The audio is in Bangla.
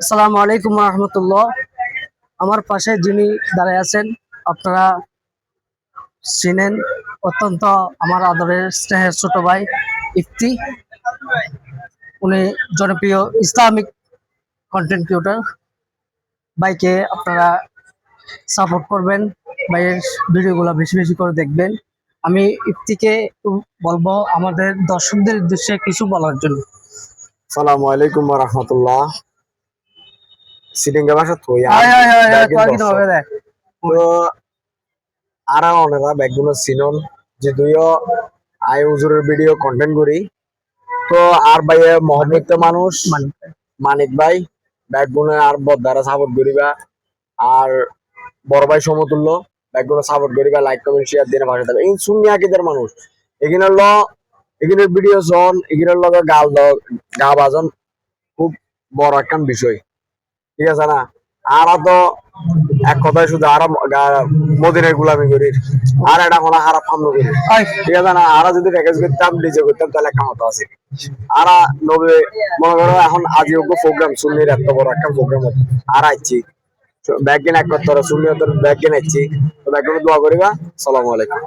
আসসালামু আলাইকুম রহমতুল্লাহ। আমার পাশে যিনি দাঁড়ায় আছেন, আপনারা চিনেন অত্যন্ত আমার আদরের স্নেহের ছোট ভাই ইফতি। উনি জনপ্রিয় ইসলামিক কন্টেন্ট ক্রিয়েটর ভাইকে আপনারা সাপোর্ট করবেন, ভাইয়ের ভিডিওগুলো বেশি বেশি করে দেখবেন। আমি ইফতিকে বলব আমাদের দর্শকদের উদ্দেশ্যে কিছু বলার জন্য। সালামু আলাইকুম রহমতুল্লাহ। সিটিংগা ভাষা তো আরা অনেরা ব্যাগগুলো সিনন যে দুইও আই হুজুরের ভিডিও কন্টেন্ট করি। তো আর ভাইয়ে মহব্বত মানুষ মানে মানিক ভাই ব্যাগগুলো আর সাপোর্ট করিবা। আর বড় ভাই সমতুল্য ব্যাগগুলো সাপোর্ট করিবা লাইক কমেন্ট শেয়ার দিয়ে ভাষা থাকবে এই শুনি আকিদের মানুষ। এখানে ল এখানে ভিডিও জন এখানের লগে গাল গা বাজন খুব বড় একটা বিষয়। ঠিক আছে না? আর তো এক কথায় শুধু আর মদিনের গুলামি করি। আর এটা কোনো হারা ফামলো করি। ঠিক আছে না? আরা যদি প্যাকেজ করতাম ডিজে করতাম তাহলে একটা মতো আছে। আরা নবে মনে করো এখন আজি ওকে প্রোগ্রাম সুন্নির এত বড় একটা প্রোগ্রাম আর আইছি। ব্যাগ কিনে এক করতে সুন্নি ব্যাগ কিনে আইছি। তো ব্যাগ দোয়া করিবা। সালামু আলাইকুম।